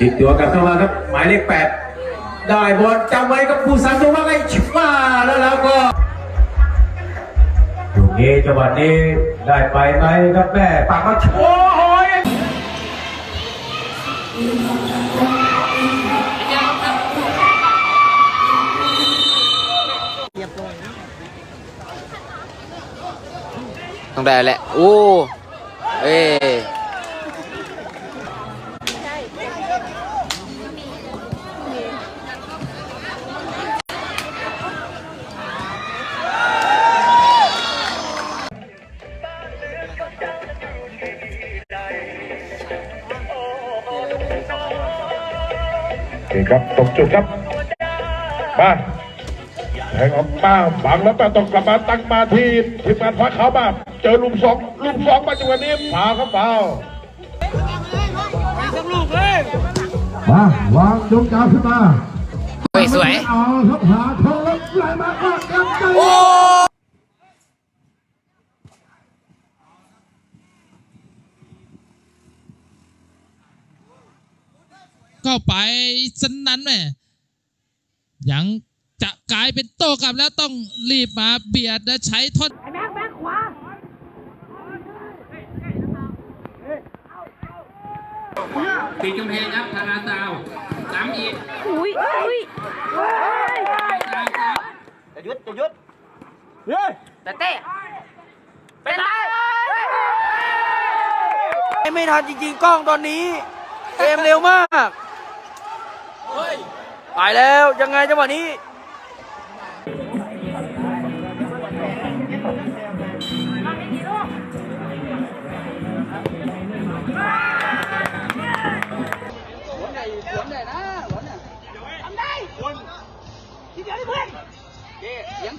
ติดตัวกลับเข้ามาครับหมายเลขแปดได้บอลจำไว้กับผู้สันตัวว่าไงชิมาแล้วแล้วก็ลูกนี้จังหวะนี้ได้ไปไหมครับแม่ปากมาโอ้โหต้องได้แหละโอ้เอ้ เคครับตกจุดครับมาแทงออกมาบังแล้วแต่ต้องกลับมาตั้งมาที่ทีมงานฟ้าขาวมาเจอลุมสองลุมสองมาจังหวะนี้ฟาวครับฟาวมา วางยกยาวขึ้นมาสวยสวยเอาครับหาทองแล้วไหลมาก็ยังไง โอ้ เข้าไปสนั้นแหม่ยังจะกลายเป็นโต้กลับแล้วต้องรีบมาเบียดและใช้ท่อนปีกกำแพงครับธาราซาวสามอีกอุ้ยอุ้ยซาวครับจะยุดจะยุดแต่เต้เป็นไรไม่ทันจริงๆกล้องตอนนี้เกมเร็วมาก ไปแล้วยังไงจังหวะนี้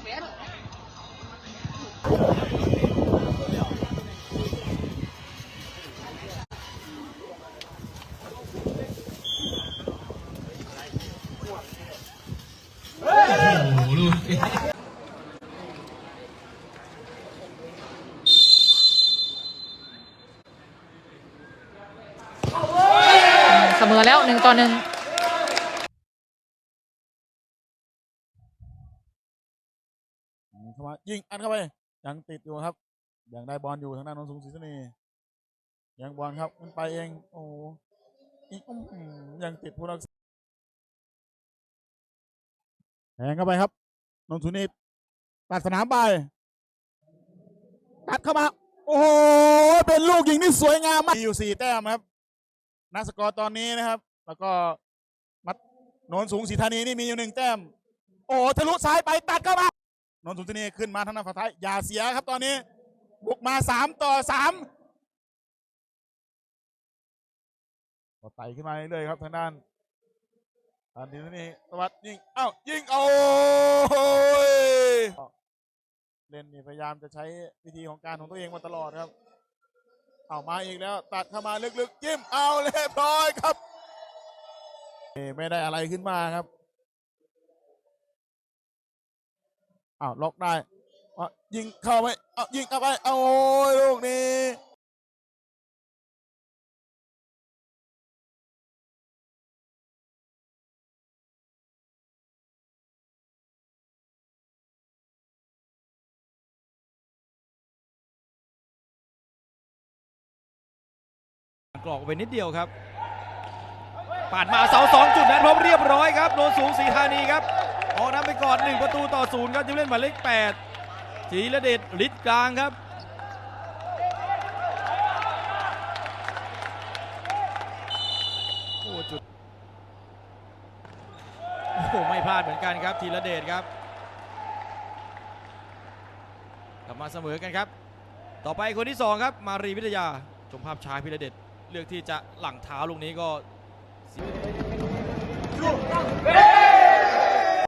เส เสมอแล้วหนึ่งต่อหนึ่งเข้ามายิงอัดเข้าไป ยังติดอยู่ครับ ยังได้บอลอยู่ทางด้านนนสูงศรีสนียังบอลครับมันไปเองโอ้อีกยังติดผู้รักษาแทงเข้าไปครับ นนท์สุนีตัดสนามไปตัดเข้ามา โอ้โห เป็นลูกยิงที่สวยงามมากมีอยู่สี่แต้มครับนักสกอร์ตอนนี้นะครับ แล้วก็มัดโนนสูงศรีธานีนี่มีอยู่หนึ่งแต้ม โอ้โหทะลุซ้ายไปตัดเข้ามานนทสุนทรีขึ้นมาทางด้านฝั่งท้ายอย่าเสียครับตอนนี้ บุกมาสามต่อสามก็ไต่ขึ้นมาเรื่อยๆครับทางด้าน ทางนี้นี่สวัสดยิงอ้าวยิงเอาโอ้ยเล่นนี่พยายามจะใช้วิธีของการของตัวเองมาตลอดครับ เอามาอีกแล้ว ตัดเข้ามาลึกๆจิ้มเอาเรียบร้อยครับไม่ได้อะไรขึ้นมาครับอ้าวล็อกได้ยิงเข้าไปเอายิงเข้าไปเอาโอ้ยลูกนี้ รอกไปนิดเดียวครับปาดมาเสาสองจุดนั้นพร้อมเรียบร้อยครับโนนสูงสีธานีครับออกนำไปก่อนหนึ่งประตูต่อศูนย์ครับที่เล่นหมายเลขแปดจีระเดชฤทธิ์กลางครับโอ้จุดโอ้ไม่พลาดเหมือนกันครับธีระเดชครับกลับมาเสมอกันครับ ต่อไปคนที่สองครับมารีวิทยาชมภาพช้าพิระเดช เลือกที่จะหลังเท้าลูกนี้ก็